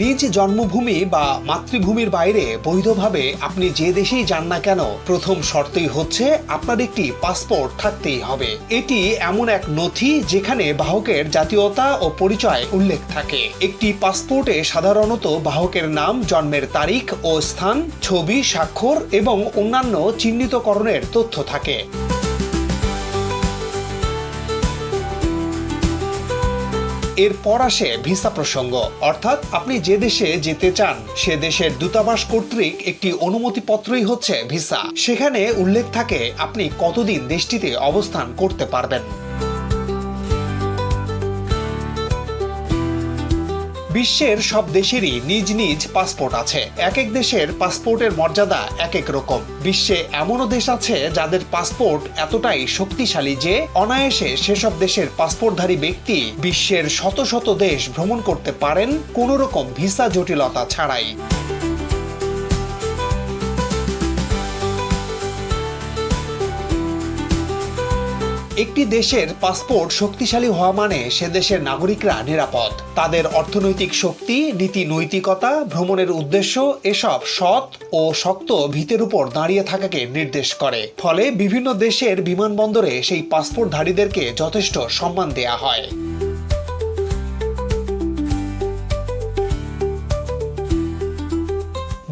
নিজ জন্মভূমি বা মাতৃভূমির বাইরে বৈধভাবে আপনি যে দেশেই যান না কেন, প্রথম শর্তই হচ্ছে আপনার একটি পাসপোর্ট থাকতেই হবে। এটি এমন এক নথি যেখানে বাহকের জাতীয়তা ও পরিচয় উল্লেখ থাকে। একটি পাসপোর্টে সাধারণত বাহকের নাম, জন্মের তারিখ ও স্থান, ছবি, স্বাক্ষর এবং অন্যান্য চিহ্নিতকরণের তথ্য থাকে। এরপর আসে ভিসা প্রসঙ্গ। অর্থাৎ আপনি যে দেশে যেতে চান, সে দেশের দূতাবাস কর্তৃক একটি অনুমতিপত্রই হচ্ছে ভিসা। সেখানে উল্লেখ থাকে আপনি কতদিন দেশটিতে অবস্থান করতে পারবেন। বিশ্বের সব দেশেরই নিজ নিজ পাসপোর্ট আছে। এক এক দেশের পাসপোর্টের মর্যাদা এক এক রকম। বিশ্বে এমনও দেশ আছে যাদের পাসপোর্ট এতটাই শক্তিশালী যে অনায়াসে সেসব দেশের পাসপোর্টধারী ব্যক্তি বিশ্বের শত শত দেশ ভ্রমণ করতে পারেন কোনো রকম ভিসা জটিলতা ছাড়াই। একটি দেশের পাসপোর্ট শক্তিশালী হওয়া মানে সে দেশের নাগরিকরা নিরাপদ। তাদের অর্থনৈতিক শক্তি, নীতি নৈতিকতা, ভ্রমণের উদ্দেশ্য, এসব সৎ ও শক্ত ভিতের উপর দাঁড়িয়ে থাকাকে নির্দেশ করে। ফলে বিভিন্ন দেশের বিমানবন্দরে সেই পাসপোর্টধারীদেরকে যথেষ্ট সম্মান দেয়া হয়।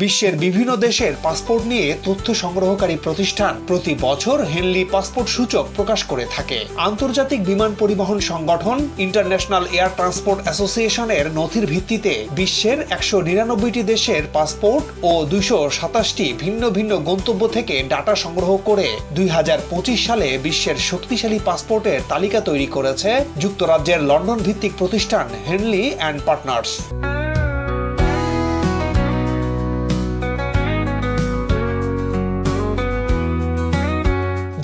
বিশ্বের বিভিন্ন দেশের পাসপোর্ট নিয়ে তথ্য সংগ্রহকারী প্রতিষ্ঠান প্রতি বছর হেনলি পাসপোর্ট সূচক প্রকাশ করে থাকে। আন্তর্জাতিক বিমান পরিবহন সংগঠন ইন্টারন্যাশনাল এয়ার ট্রান্সপোর্ট অ্যাসোসিয়েশনের নথির ভিত্তিতে বিশ্বের একশো নিরানব্বইটি দেশের পাসপোর্ট ও দুইশো সাতাশটি ভিন্ন ভিন্ন গন্তব্য থেকে ডাটা সংগ্রহ করে দুই হাজার পঁচিশ সালে বিশ্বের শক্তিশালী পাসপোর্টের তালিকা তৈরি করেছে যুক্তরাজ্যের লন্ডন ভিত্তিক প্রতিষ্ঠান হেনলি অ্যান্ড পার্টনার্স।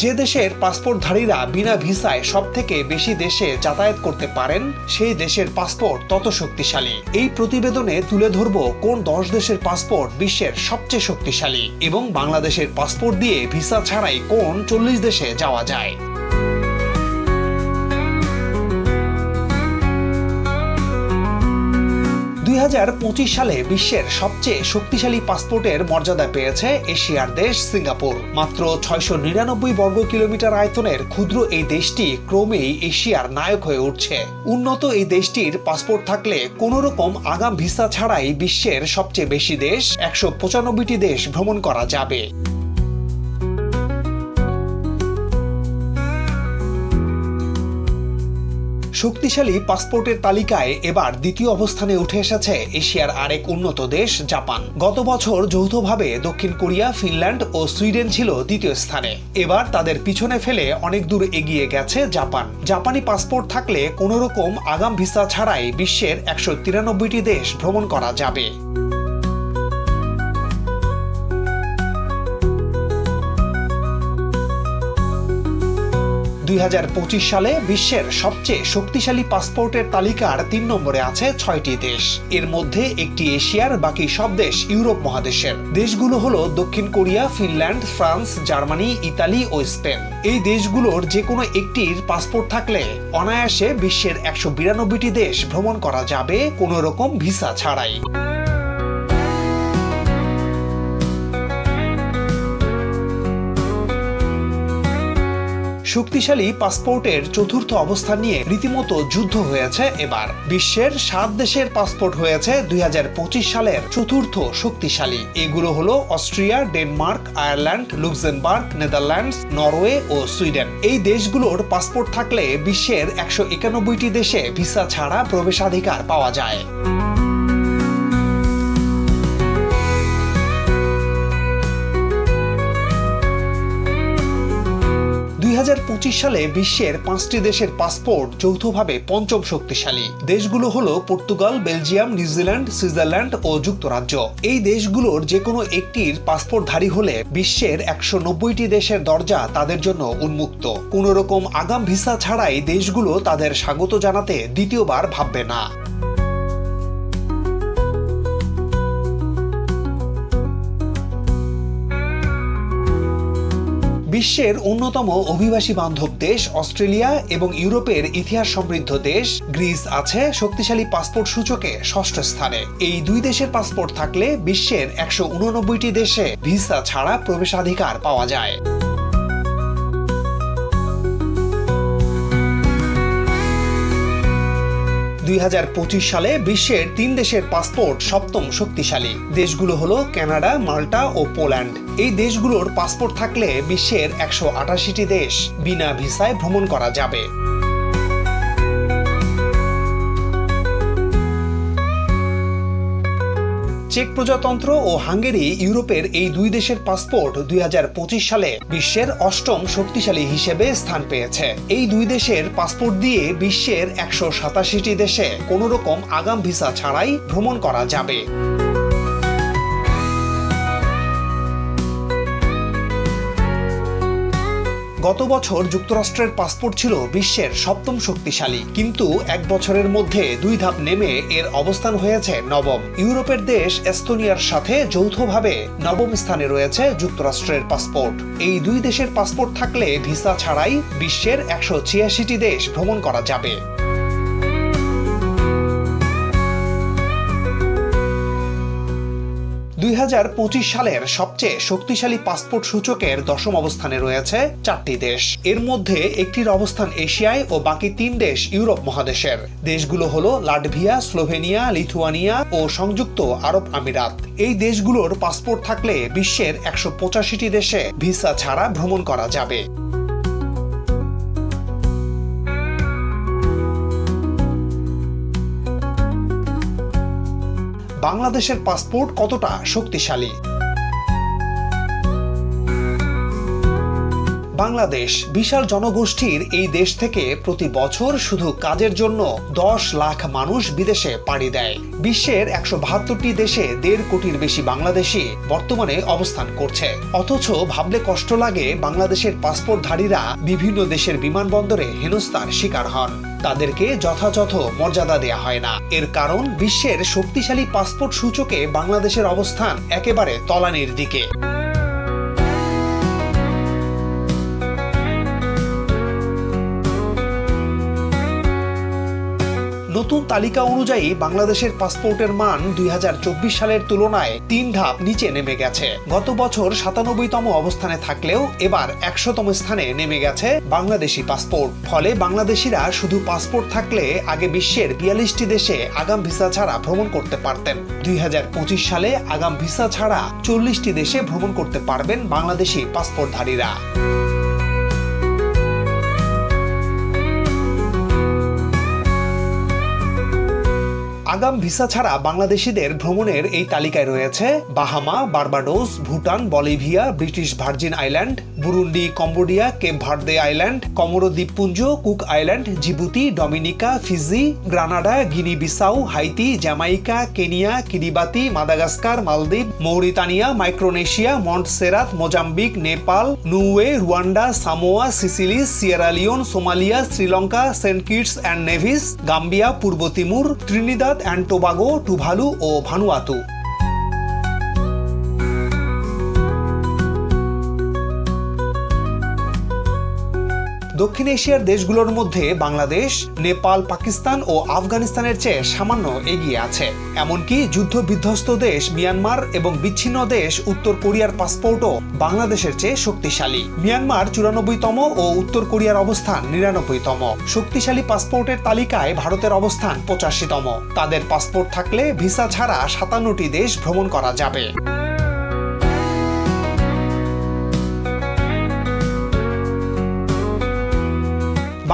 যে দেশের পাসপোর্টধারীরা বিনা ভিসায় সব থেকে বেশি দেশে যাতায়াত করতে পারেন, সেই দেশের পাসপোর্ট তত শক্তিশালী। এই প্রতিবেদনে তুলে ধরব কোন দশ দেশের পাসপোর্ট বিশ্বের সবচেয়ে শক্তিশালী এবং বাংলাদেশের পাসপোর্ট দিয়ে ভিসা ছাড়াই কোন চল্লিশ দেশে যাওয়া যায়। দু হাজার পঁচিশ সালে বিশ্বের সবচেয়ে শক্তিশালী পাসপোর্টের মর্যাদা পেয়েছে এশিয়ার দেশ সিঙ্গাপুর। মাত্র ছয়শো নিরানব্বই বর্গ কিলোমিটার আয়তনের ক্ষুদ্র এই দেশটি ক্রমেই এশিয়ার নায়ক হয়ে উঠছে। উন্নত এই দেশটির পাসপোর্ট থাকলে কোনো রকম আগাম ভিসা ছাড়াই বিশ্বের সবচেয়ে বেশি দেশ, একশো পঁচানব্বইটি দেশ ভ্রমণ করা যাবে। শক্তিশালী পাসপোর্টের তালিকায় এবার দ্বিতীয় অবস্থানে উঠে এসেছে এশিয়ার আরেক উন্নত দেশ, জাপান। গত বছর যৌথভাবে দক্ষিণ কোরিয়া, ফিনল্যান্ড ও সুইডেন ছিল দ্বিতীয় স্থানে। এবার তাদের পিছনে ফেলে অনেক দূর এগিয়ে গেছে জাপান। জাপানি পাসপোর্ট থাকলে কোনো রকম আগাম ভিসা ছাড়াই বিশ্বের একশো তিরানব্বইটি দেশ ভ্রমণ করা যাবে। দুই হাজার পঁচিশ সালে বিশ্বের সবচেয়ে শক্তিশালী পাসপোর্টের তালিকার তিন নম্বরে আছে ছয়টি দেশ। এর মধ্যে একটি এশিয়ার, বাকি সব দেশ ইউরোপ মহাদেশের। দেশগুলো হলো দক্ষিণ Korea, Finland, France, Germany, Italy ও স্পেন। এই দেশগুলোর যে কোনো একটির পাসপোর্ট থাকলে অনায়াসে বিশ্বের একশো বিরানব্বইটি দেশ ভ্রমণ করা যাবে কোনো রকম ভিসা ছাড়াই। শক্তিশালী পাসপোর্টের চতুর্থ অবস্থান নিয়ে রীতিমতো যুদ্ধ হয়েছে এবার। বিশ্বের সাত দেশের পাসপোর্ট হয়েছে দুই হাজার পঁচিশ সালের চতুর্থ শক্তিশালী। এগুলো হলো Austria, Denmark, Ireland, Luxembourg, Netherlands, Norway ও সুইডেন। এই দেশগুলোর পাসপোর্ট থাকলে বিশ্বের একশো একানব্বইটি দেশে ভিসা ছাড়া প্রবেশাধিকার পাওয়া যায়। সালে বিশ্বের পাঁচটি দেশের পাসপোর্ট যৌথভাবে পঞ্চম শক্তিশালী। দেশগুলো হলো Portugal, Belgium, New Zealand, Switzerland ও যুক্তরাজ্য। এই দেশগুলোর যে কোনো একটির পাসপোর্টধারী হলে বিশ্বের একশো নব্বইটি দেশের দরজা তাদের জন্য উন্মুক্ত। কোনো রকম আগাম ভিসা ছাড়াই দেশগুলো তাদের স্বাগত জানাতে দ্বিতীয়বার ভাববে না। বিশ্বের অন্যতম অভিবাসী বান্ধব দেশ অস্ট্রেলিয়া এবং ইউরোপের ইতিহাস সমৃদ্ধ দেশ, গ্রিস আছে শক্তিশালী পাসপোর্ট সূচকে ষষ্ঠ স্থানে। এই দুই দেশের পাসপোর্ট থাকলে বিশ্বের একশো উননব্বইটি দেশে ভিসা ছাড়া প্রবেশাধিকার পাওয়া যায়। দুই হাজার পঁচিশ সালে বিশ্বের তিন দেশের পাসপোর্ট সপ্তম শক্তিশালী। দেশগুলো হলো কানাডা, মাল্টা ও পোল্যান্ড। এই দেশগুলোর পাসপোর্ট থাকলে বিশ্বের একশো দেশ বিনা ভিসায় ভ্রমণ করা যাবে। চেক প্রজাতন্ত্র ও হাঙ্গেরি ইউরোপের এই দুই দেশের পাসপোর্ট দুই হাজার পঁচিশ সালে বিশ্বের অষ্টম শক্তিশালী হিসেবে স্থান পেয়েছে। এই দুই দেশের পাসপোর্ট দিয়ে বিশ্বের একশো সাতাশিটি দেশে কোনো রকম আগাম ভিসা ছাড়াই ভ্রমণ করা যাবে। গত বছর যুক্তরাষ্ট্রের পাসপোর্ট ছিল বিশ্বের সপ্তম শক্তিশালী। কিন্তু এক বছরের মধ্যে দুই ধাপ নেমে এর অবস্থান হয়েছে নবম। ইউরোপের দেশ এস্তোনিয়ার সাথে যৌথভাবে নবম স্থানে রয়েছে যুক্তরাষ্ট্রের পাসপোর্ট। এই দুই দেশের পাসপোর্ট থাকলে ভিসা ছাড়াই বিশ্বের একশো ছিয়াশিটি দেশ ভ্রমণ করা যাবে। দুই হাজার পঁচিশ সালের সবচেয়ে শক্তিশালী পাসপোর্ট সূচকের দশম অবস্থানে রয়েছে চারটি দেশ। এর মধ্যে একটির অবস্থান এশিয়ায় ও বাকি তিন দেশ ইউরোপ মহাদেশের। দেশগুলো হলো লাটভিয়া, স্লোভেনিয়া, লিথুয়ানিয়া ও সংযুক্ত আরব আমিরাত। এই দেশগুলোর পাসপোর্ট থাকলে বিশ্বের একশো পঁচাশিটি দেশে ভিসা ছাড়া ভ্রমণ করা যাবে। বাংলাদেশের পাসপোর্ট কতটা শক্তিশালী? বাংলাদেশ বিশাল জনগোষ্ঠীর এই দেশ থেকে প্রতি বছর শুধু কাজের জন্য দশ লাখ মানুষ বিদেশে পাড়ি দেয়। বিশ্বের একশো বাহাত্তরটি দেশে দেড় কোটির বেশি বাংলাদেশি বর্তমানে অবস্থান করছে। অথচ ভাবলে কষ্ট লাগে বাংলাদেশের পাসপোর্টধারীরা বিভিন্ন দেশের বিমানবন্দরে হেনস্থার শিকার হন। তাদেরকে যথাযথ মর্যাদা দেয়া হয় না। এর কারণ বিশ্বের শক্তিশালী পাসপোর্ট সূচকে বাংলাদেশের অবস্থান একেবারে তলানির দিকে। নতুন তালিকা অনুযায়ী বাংলাদেশের পাসপোর্টের মান দুই হাজার চব্বিশ সালের তুলনায় তিন ধাপ নিচে নেমে গেছে। গত বছর সাতানব্বইতম অবস্থানে থাকলেও এবার একশোতম স্থানে নেমে গেছে বাংলাদেশি পাসপোর্ট। ফলে বাংলাদেশিরা শুধু পাসপোর্ট থাকলে আগে বিশ্বের বিয়াল্লিশটি দেশে আগাম ভিসা ছাড়া ভ্রমণ করতে পারতেন। দুই হাজার পঁচিশ সালে আগাম ভিসা ছাড়া চল্লিশটি দেশে ভ্রমণ করতে পারবেন বাংলাদেশি পাসপোর্টধারীরা। আগাম ভিসা ছাড়া বাংলাদেশিদের ভ্রমণের এই তালিকায় রয়েছে Bahama, Barbados, Bhutan, Bolivia, British Virgin Island, Burundi, Cambodia, Cape Verde Island, Comoro দ্বীপপুঞ্জ, Cook Island, Djibouti, Dominica, Fiji, Grenada Guinea Bissau Haiti, Jamaica, Kenya, Kiribati, Madagascar, মালদ্বীপ, Mauritania, Micronesia Montserrat Mozambique, Nepal Niue Rwanda, Samoa, Seychelles Sierra Leone Somalia, Sri Lanka, Saint Kitts and Nevis, Gambia, Purba Timor, Trinidad and Tobago Tuvalu O Vanuatu. দক্ষিণ এশিয়ার দেশগুলোর মধ্যে বাংলাদেশ, নেপাল, পাকিস্তান ও আফগানিস্তানের চেয়ে সামান্য এগিয়ে আছে। এমনকি যুদ্ধ বিধ্বস্ত দেশ মিয়ানমার এবং বিচ্ছিন্ন দেশ উত্তর কোরিয়ার পাসপোর্টও বাংলাদেশের চেয়ে শক্তিশালী। মিয়ানমার চুরানব্বইতম ও উত্তর কোরিয়ার অবস্থান নিরানব্বইতম। শক্তিশালী পাসপোর্টের তালিকায় ভারতের অবস্থান পঁচাশিতম। তাদের পাসপোর্ট থাকলে ভিসা ছাড়া সাতান্নটি দেশ ভ্রমণ করা যাবে।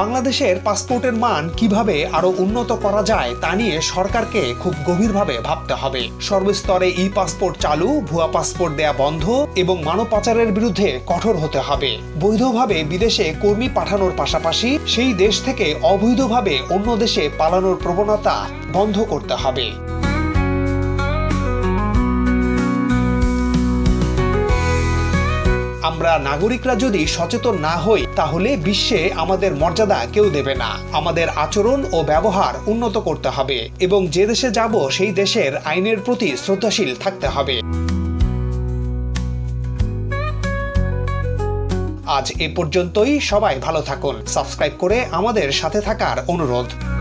বাংলাদেশের পাসপোর্টের মান কীভাবে আরও উন্নত করা যায় তা নিয়ে সরকারকে খুব গভীরভাবে ভাবতে হবে। সর্বস্তরে ই পাসপোর্ট চালু, ভুয়া পাসপোর্ট দেয়া বন্ধ এবং মানব পাচারের বিরুদ্ধে কঠোর হতে হবে। বৈধভাবে বিদেশে কর্মী পাঠানোর পাশাপাশি সেই দেশ থেকে অবৈধভাবে অন্য দেশে পালানোর প্রবণতা বন্ধ করতে হবে। আমরা নাগরিকরা যদি সচেতন না হই, তাহলে বিশ্বে আমাদের মর্যাদা কেউ দেবে না। আমাদের আচরণ ও ব্যবহার উন্নত করতে হবে এবং যে দেশে যাব, সেই দেশের আইনের প্রতি শ্রদ্ধাশীল থাকতে হবে। আজ এ পর্যন্তই। সবাই ভালো থাকুন। সাবস্ক্রাইব করে আমাদের সাথে থাকার অনুরোধ।